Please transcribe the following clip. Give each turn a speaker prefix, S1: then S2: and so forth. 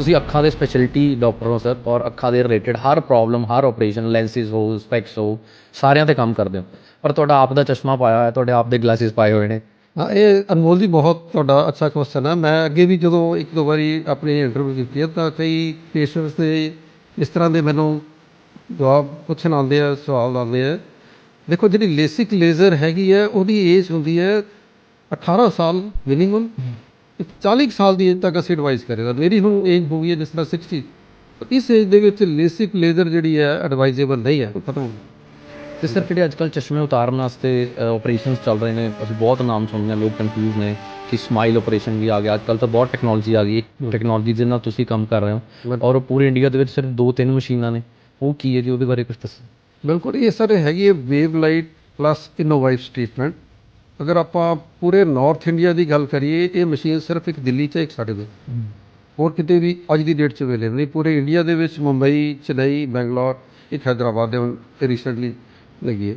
S1: ਤੁਸੀਂ ਅੱਖਾਂ ਦੇ ਸਪੈਸ਼ਲਿਟੀ ਡਾਕਟਰ ਹੋ ਸਰ ਔਰ ਅੱਖਾਂ ਦੇ ਰਿਲੇਟਡ ਹਰ ਪ੍ਰੋਬਲਮ ਹਰ ਆਪਰੇਸ਼ਨ ਲੈਂਸਿਸ ਹੋ ਸਪੈਕਸ ਹੋ ਸਾਰਿਆਂ ਤੇ ਕੰਮ ਕਰਦੇ ਹੋ। ਪਰ ਤੁਹਾਡਾ ਆਪ ਦਾ ਚਸ਼ਮਾ ਪਾਇਆ ਹੋਇਆ ਤੁਹਾਡੇ ਆਪ ਦੇ ਗਲਾਸਿਸ ਪਾਏ ਹੋਏ ਨੇ।
S2: ਹਾਂ ਇਹ ਅਨਮੋਲ ਜੀ ਬਹੁਤ ਤੁਹਾਡਾ ਅੱਛਾ ਕੁਐਸਚਨ ਹੈ ਮੈਂ ਅੱਗੇ ਵੀ ਜਦੋਂ ਇੱਕ ਦੋ ਵਾਰੀ ਆਪਣੀ ਇੰਟਰਵਿਊ ਕੀਤੀ ਹੈ ਤਾਂ ਕਈ ਪੇਸ਼ੈਂਟਸ ਦੇ ਇਸ ਤਰ੍ਹਾਂ ਦੇ ਮੈਨੂੰ ਜਵਾਬ ਪੁੱਛਣ ਆਉਂਦੇ ਆ ਸਵਾਲ ਆਉਂਦੇ ਆ। ਦੇਖੋ ਜਿਹੜੀ ਲੇਸਿਕ ਲੇਜ਼ਰ ਹੈਗੀ ਹੈ ਉਹਦੀ ਏਜ ਹੁੰਦੀ ਹੈ 18 ਸਾਲ ਮਿਨੀਮਮ 40 ਕੁ ਸਾਲ ਦੀ ਏਜ ਤੱਕ ਅਸੀਂ ਐਡਵਾਈਸ ਕਰੇਗਾ ਮੇਰੀ ਹੁਣ ਏਜ ਹੋ ਗਈ ਹੈ ਜਿਸ ਤਰ੍ਹਾਂ 60 ਇਸ ਏਜ ਦੇ ਵਿੱਚ ਲੇਸਿਕ ਲੇਜ਼ਰ ਜਿਹੜੀ ਹੈ ਐਡਵਾਈਜ਼ੇਬਲ ਨਹੀਂ ਹੈ ਖਤਮ
S1: ਤੇ ਸਰ ਜਿਹੜੇ ਅੱਜ ਕੱਲ੍ਹ ਚਸ਼ਮੇ ਉਤਾਰਨ ਵਾਸਤੇ ਆਪਰੇਸ਼ਨਸ ਚੱਲ ਰਹੇ ਨੇ ਅਸੀਂ ਬਹੁਤ ਨਾਮ ਸੁਣਦੇ ਹਾਂ ਲੋਕ ਕਨਫਿਊਜ਼ ਨੇ ਕਿ ਸਮਾਈਲ ਆਪਰੇਸ਼ਨ ਵੀ ਆ ਗਿਆ ਅੱਜ ਕੱਲ੍ਹ ਤਾਂ ਬਹੁਤ ਟੈਕਨੋਲੋਜੀ ਆ ਗਈ ਟੈਕਨੋਲੋਜੀ ਦੇ ਨਾਲ ਤੁਸੀਂ ਕੰਮ ਕਰ ਰਹੇ ਹੋ ਔਰ ਪੂਰੇ ਇੰਡੀਆ ਦੇ ਵਿੱਚ ਸਿਰਫ ਦੋ ਤਿੰਨ ਮਸ਼ੀਨਾਂ ਨੇ ਉਹ ਕੀ ਹੈ ਜੀ ਉਹਦੇ ਬਾਰੇ ਕੁਝ ਦੱਸੋ
S2: ਬਿਲਕੁਲ ਇਹ ਸਰ ਹੈਗੀ ਹੈ wave light plus innoveyes treatment ਅਗਰ ਆਪਾਂ ਪੂਰੇ ਨਾਰਥ ਇੰਡੀਆ ਦੀ ਗੱਲ ਕਰੀਏ ਇਹ ਮਸ਼ੀਨ ਸਿਰਫ ਇੱਕ ਦਿੱਲੀ 'ਚ ਇੱਕ ਸਾਡੇ ਕੋਲ। ਹੋਰ ਕਿਤੇ ਵੀ ਅੱਜ ਦੀ ਡੇਟ 'ਚ ਅਵੇਲੇਬਲ ਨਹੀਂ। ਪੂਰੇ ਇੰਡੀਆ ਦੇ ਵਿੱਚ ਮੁੰਬਈ ਚੇਨਈ ਬੈਂਗਲੌਰ ਇੱਕ ਹੈਦਰਾਬਾਦ ਦੇ ਰੀਸੈਂਟਲੀ ਲੱਗੀ ਹੈ।